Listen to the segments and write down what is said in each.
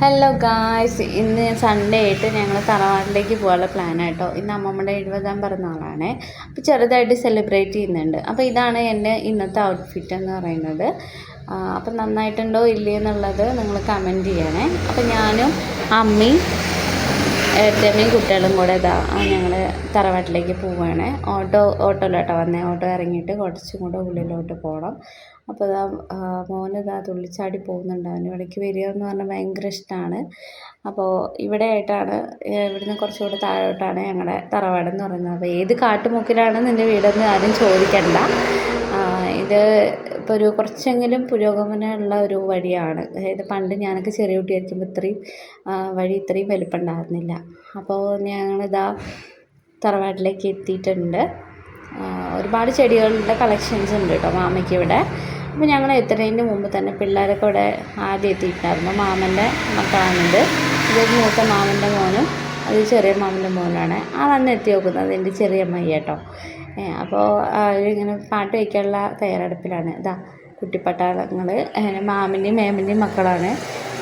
Hello guys ഇന്ന് Sunday ആയിട്ട് ഞങ്ങൾ തറവാട്ടിലേക്ക് പോകാനുള്ള പ്ലാനായിട്ടോ ഇന്ന് അമ്മമ്മയുടെ എഴുപതാം പിറന്നാളാണ്. അപ്പോൾ ചെറുതായിട്ട് സെലിബ്രേറ്റ് ചെയ്യുന്നുണ്ട്. അപ്പോൾ ഇതാണ് എന്റെ ഇന്നത്തെ ഔട്ട്ഫിറ്റ് എന്ന് പറയുന്നത്. അപ്പം നന്നായിട്ടുണ്ടോ ഇല്ലേ എന്നുള്ളത് നിങ്ങൾ കമന്റ് ചെയ്യണേ. അപ്പോൾ ഞാനും അമ്മയും ഏട്ടമ്മയും കുട്ടികളും കൂടെ ഇതാ ഞങ്ങൾ തറവാട്ടിലേക്ക് പോവുകയാണ് ഓട്ടോ ഓട്ടോയിലോട്ടോ വന്നേ. ഓട്ടോ ഇറങ്ങിയിട്ട് കുറച്ചും കൂടെ ഉള്ളിലോട്ട് പോകണം അപ്പോൾ ഇതാ മോനിതാ തുള്ളിച്ചാടി പോകുന്നുണ്ട്. അവന് ഇവിടേക്ക് വരിക എന്ന് പറഞ്ഞാൽ ഭയങ്കര ഇഷ്ടമാണ് അപ്പോൾ ഇവിടെ ആയിട്ടാണ് ഇവിടുന്ന് കുറച്ചുകൂടെ താഴോട്ടാണ് ഞങ്ങളുടെ തറവാട് എന്ന് പറയുന്നത്. അപ്പോൾ ഏത് കാട്ടുമുക്കിലാണ് നിന്റെ വീടെന്ന് ആരും ചോദിക്കണ്ട. ഇത് ഇപ്പോൾ ഒരു കുറച്ചെങ്കിലും പുരോഗമനമുള്ള ഒരു വഴിയാണ്. അതായത് പണ്ട് ഞാനൊക്കെ ചെറിയ കുട്ടിയായിരിക്കുമ്പോൾ ഇത്രയും വഴി ഇത്രയും വലുപ്പമുണ്ടായിരുന്നില്ല. അപ്പോൾ ഞങ്ങളിതാ തറവാട്ടിലേക്ക് എത്തിയിട്ടുണ്ട്. ഒരുപാട് ചെടികളുടെ കളക്ഷൻസ് ഉണ്ട് കേട്ടോ മാമയ്ക്ക് ഇവിടെ അപ്പോൾ ഞങ്ങൾ എത്തുന്നതിന് മുമ്പ് തന്നെ പിള്ളേരൊക്കെ ഇവിടെ ആദ്യം എത്തിയിട്ടുണ്ടായിരുന്നു. മാമന്റെ മക്കളാണിത് ഇത് മൂത്ത മാമന്റെ മോനും അത് ചെറിയ മാമന്റെ മോനാണ്. ആ വന്ന് എത്തി നോക്കുന്നത്. എന്റെ ചെറിയ അമ്മയ്യ കേട്ടോ. അപ്പോൾ ഇങ്ങനെ പാട്ട് വയ്ക്കാനുള്ള തയ്യാറെടുപ്പിലാണ്. ഇതാ കുട്ടിപ്പട്ടാളങ്ങൾ മാമിന്റെയും മേമിന്റെയും മക്കളാണ്.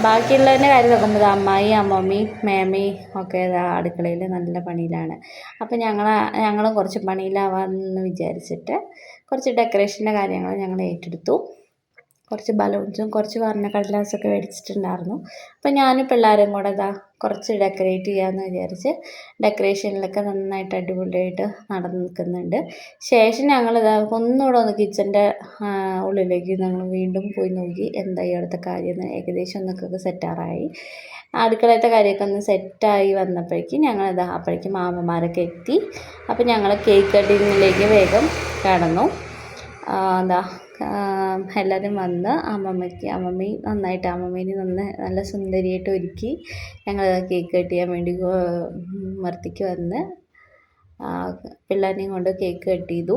ബാക്കിയുള്ളതിന്റെ കാര്യം നോക്കുമ്പോൾ അമ്മായി അമ്മമ്മി മേമി ഒക്കെ അടുക്കളയിൽ നല്ല പണിയിലാണ്. അപ്പോൾ ഞങ്ങൾ ഞങ്ങളും കുറച്ച് പണിയിലാവാമെന്ന് വിചാരിച്ചിട്ട് കുറച്ച് ഡെക്കറേഷന്റെ കാര്യങ്ങൾ ഞങ്ങൾ ഏറ്റെടുത്തു. കുറച്ച് ബലൂൺസും കുറച്ച് വർണ കടലാസൊക്കെ മേടിച്ചിട്ടുണ്ടായിരുന്നു. അപ്പോൾ ഞാനും പിള്ളേരും കൂടെ ഇതാ കുറച്ച് ഡെക്കറേറ്റ് ചെയ്യാമെന്ന് വിചാരിച്ച് ഡെക്കറേഷനിലൊക്കെ നന്നായിട്ട് അടിപൊളിയായിട്ട് നടന്നു നിൽക്കുന്നുണ്ട്. ശേഷം ഞങ്ങളിതാ ഒന്നുകൂടെ ഒന്ന് കിച്ചന്റെ ഉള്ളിലേക്ക് ഞങ്ങൾ വീണ്ടും പോയി നോക്കി എന്തായി അവിടുത്തെ കാര്യം ഏകദേശം ഒന്നൊക്കെ സെറ്റാറായി അടുക്കളത്തെ കാര്യമൊക്കെ ഒന്ന് സെറ്റായി വന്നപ്പോഴേക്കും ഞങ്ങളിതാ അപ്പോഴേക്കും മാമന്മാരൊക്കെ എത്തി. അപ്പോൾ ഞങ്ങൾ കേക്ക് കട്ടിങ്ങിലേക്ക് വേഗം കടന്നു. എന്താ എല്ലാവരും വന്ന് അമ്മമ്മയ്ക്ക് അമ്മമ്മയും നന്നായിട്ട് അമ്മമ്മേനെ നന്ന് നല്ല സുന്ദരിയായിട്ട് ഒരുക്കി ഞങ്ങൾ കേക്ക് കട്ട് ചെയ്യാൻ വേണ്ടി മർത്തിക്ക് വന്ന് പിള്ളേരെയും കൊണ്ട് കേക്ക് കട്ട് ചെയ്തു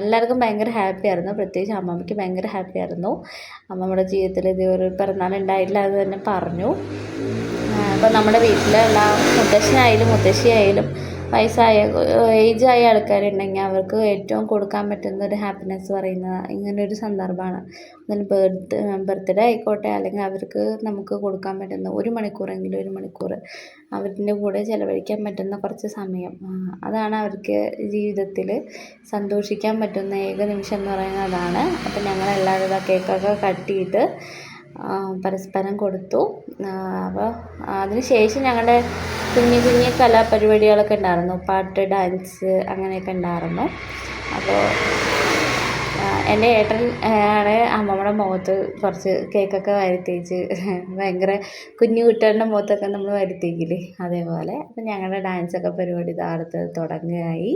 എല്ലാവർക്കും ഭയങ്കര ഹാപ്പി ആയിരുന്നു. പ്രത്യേകിച്ച് അമ്മമ്മയ്ക്ക് ഭയങ്കര ഹാപ്പി ആയിരുന്നു. അമ്മമ്മയുടെ ജീവിതത്തിൽ ഇത് ഒരു പിറന്നാൾ ഉണ്ടായില്ല അത് തന്നെ പറഞ്ഞു. അപ്പോൾ നമ്മുടെ വീട്ടിലുള്ള മുത്തശ്ശനായാലും മുത്തശ്ശിയായാലും വയസ്സായ ഏജ് ആയ ആൾക്കാരുണ്ടെങ്കിൽ അവർക്ക് ഏറ്റവും കൊടുക്കാൻ പറ്റുന്ന ഒരു ഹാപ്പിനെസ് പറയുന്നത് ഇങ്ങനൊരു സന്ദർഭമാണ്. അതിന് ബർത്ത് ബർത്ത്ഡേ ആയിക്കോട്ടെ അല്ലെങ്കിൽ അവർക്ക് നമുക്ക് കൊടുക്കാൻ പറ്റുന്ന ഒരു മണിക്കൂറെങ്കിലും ഒരു മണിക്കൂർ അവരുടെ കൂടെ ചിലവഴിക്കാൻ പറ്റുന്ന കുറച്ച് സമയം. അതാണ് അവർക്ക് ജീവിതത്തിൽ സന്തോഷിക്കാൻ പറ്റുന്ന ഏക നിമിഷം എന്ന് പറയുന്നത് അതാണ്. അപ്പം ഞങ്ങൾ എല്ലാവരും കേക്കൊക്കെ കട്ടിയിട്ട് ആ, പരസ്പരം കൊടുത്തു. അപ്പോൾ അതിന് ശേഷം ഞങ്ങളുടെ കുഞ്ഞു കുഞ്ഞു കലാപരിപാടികളൊക്കെ ഉണ്ടായിരുന്നു. പാട്ട് ഡാൻസ് അങ്ങനെയൊക്കെ ഉണ്ടായിരുന്നു. അപ്പോൾ എന്റെ ഏട്ടൻ ആണ് അമ്മമ്മയുടെ മുഖത്ത് കുറച്ച് കേക്കൊക്കെ വരുത്തിച്ച് ഭയങ്കര കുഞ്ഞു കുട്ടികളുടെ മുഖത്തൊക്കെ നമ്മൾ വരുത്തിക്കില്ലേ അതേപോലെ. അപ്പം ഞങ്ങളുടെ ഡാൻസൊക്കെ പരിപാടി താഴത്ത് തുടങ്ങുകയായി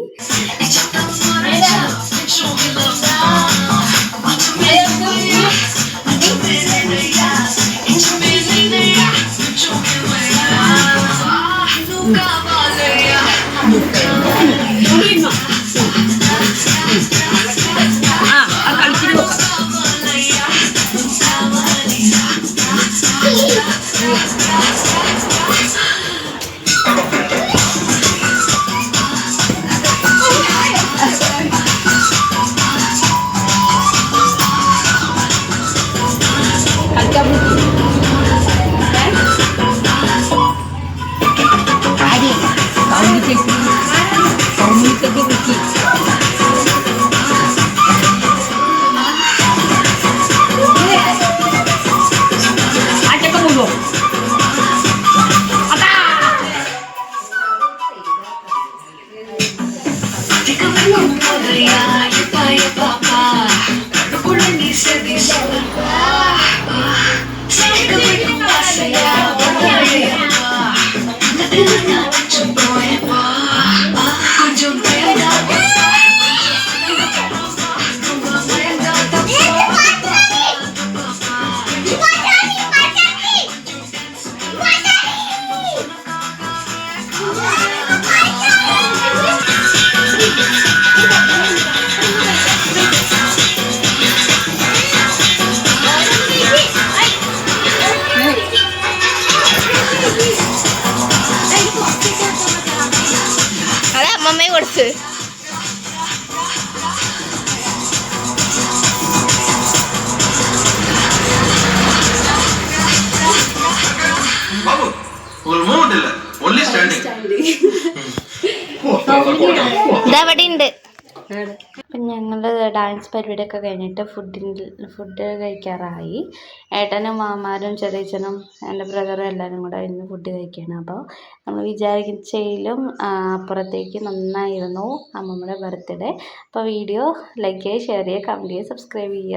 I am buy a pop. গেছে ഇതാ ഇവിടെ ഉണ്ട് അപ്പം ഞങ്ങൾ ഡാൻസ് പരിപാടിയൊക്കെ കഴിഞ്ഞിട്ട് ഫുഡിന്റെ ഫുഡ് കഴിക്കാറായി. ഏട്ടനും മാമാരും ചെറിയച്ഛനും എന്റെ ബ്രദറും എല്ലാവരും കൂടെ ഇന്ന് ഫുഡ് കഴിക്കുകയാണ് അപ്പോൾ നമ്മൾ വിചാരിച്ചതിലും അപ്പുറത്തേക്ക് നന്നായിരുന്നു അമ്മമ്മയുടെ ബർത്ത്ഡേ. അപ്പോൾ വീഡിയോ ലൈക്ക് ചെയ്യുക ഷെയർ ചെയ്യുക കമന്റ് ചെയ്യുക സബ്സ്ക്രൈബ് ചെയ്യുക.